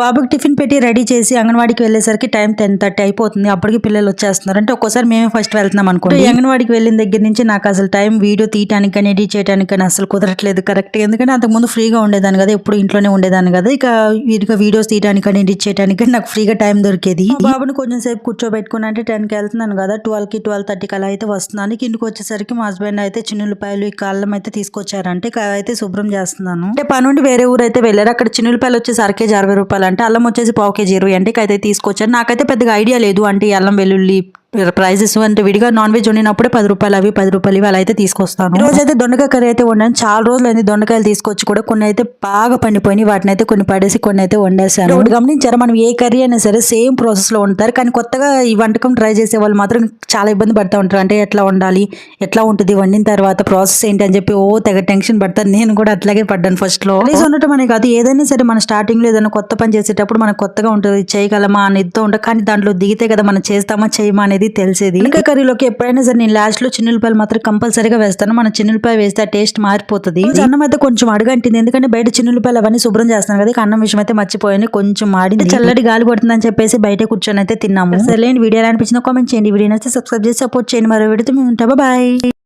బాబుకి టిఫిన్ పెట్టి రెడీ చేసి అంగన్వాడికి వెళ్ళేసరికి టైం టెన్ థర్టీ అయిపోతుంది. అప్పటికి పిల్లలు వచ్చేస్తున్నారు. అంటే ఒక్కోసారి మేమే ఫస్ట్ వెళ్తున్నాం అనుకోండి. అంగన్వాడికి వెళ్ళిన దగ్గర నుంచి నాకు అసలు టైం వీడియో తీయడానికి కానీ ఎడిట్ చేయడానికి కానీ అసలు కుదరట్లేదు. కరెక్ట్ ఎందుకంటే అంతకుముందు ఫ్రీగా ఉండేదాన్ని కదా ఎప్పుడు ఇంట్లోనే ఉండేదాన్ని కదా. ఇక వీడిగా వీడియోస్ తీయడానికి కానీ ఎడిట్ చేయడానికి కానీ నాకు ఫ్రీగా టైం దొరికేది. బాబుని కొంచెం సేపు కూర్చోబెట్టుకుని అంటే టెన్కి వెళ్తున్నాను కదా ట్వెల్వ్కి ట్వెల్వ్ థర్టీకి అలా అయితే వస్తున్నాను. ఇక ఇంటికి వచ్చేసరికి మా హస్బెండ్ అయితే చిన్నులపాయలు ఈ కాళ్ళం అయితే తీసుకొచ్చారంటే. ఇక అయితే శుభ్రం చేస్తున్నాను. అంటే పని నుండి వేరే ఊరు అయితే వెళ్ళారు. అక్కడ చిన్నులపాయలు వచ్చేసి అర కేజీ అరవై రూపాయలు అంటే అల్లం వచ్చేసి పావు కేజీ ఇరవై అంటే అయితే తీసుకొచ్చారు నాకైతే పెద్దగా ఐడియా లేదు అంటే ఈ అల్లం వెల్లుల్లి ప్రైజెస్ అంటే విడిగా నాన్ వెజ్ వండినప్పుడే పది రూపాయలు అవి పది రూపాయలు ఇవి అలా అయితే తీసుకొస్తాను. రోజు అయితే దొండకాయ కర్రీ అయితే వండాను. చాలా రోజులు అయింది దొండకాయలు తీసుకొచ్చి కూడా కొన్ని అయితే బాగా పండిపోయినాయి. వాటిని అయితే కొన్ని పడేసి కొన్ని అయితే వండేసాను ఒకటి గమనించారా? మనం ఏ కర్రీ అయినా సరే సేమ్ ప్రాసెస్లో ఉంటారు కానీ కొత్తగా ఈ వంటకం ట్రై చేసే వాళ్ళు మాత్రం చాలా ఇబ్బంది పడుతూ ఉంటారు. అంటే ఎట్లా వండాలి ఎట్లా ఉంటుంది వండిన తర్వాత ప్రాసెస్ ఏంటి అని చెప్పి ఓ తెగ టెన్షన్ పడతారు. నేను కూడా అట్లాగే పడ్డాను ఫస్ట్లో. కలిసి ఉండటం అనే కాదు ఏదైనా సరే మన స్టార్టింగ్లో ఏదైనా కొత్త పని చేసేటప్పుడు మనకు కొత్తగా ఉంటుంది. చేయగలమా అని ఇద్దో ఉంటుంది కానీ దాంట్లో దిగితే కదా మనం చేస్తామా చేయమా అనేది తెలిసేది. ఇంకా కర్రీలోకి ఎప్పుడైనా సరే నేను లాస్ట్లో చిన్నులపాయలు మాత్రం కంపల్సరీగా వేస్తాను. మన చిన్నులపాయ వేస్తే ఆ టేస్ట్ మారిపోతుంది. అన్నం అయితే కొంచెం అడుగంటింది. ఎందుకంటే బయట చిన్నులపాయలు అవన్నీ శుభ్రం చేస్తాను కదా అన్నం విషయం అయితే మర్చిపోయాను. కొంచెం మాడింది. చల్లటి గాలి కొడుతుందని చెప్పేసి బయట కూర్చొని అయితే తిన్నాము. సరే వీడియో ఎలా అనిపించిందో కామెంట్ చేయండి. వీడియో నచ్చితే సబ్స్క్రైబ్ చేసి సపోర్ట్ చేయండి. మరో వీడితో మేము ఉంటాం. బాయ్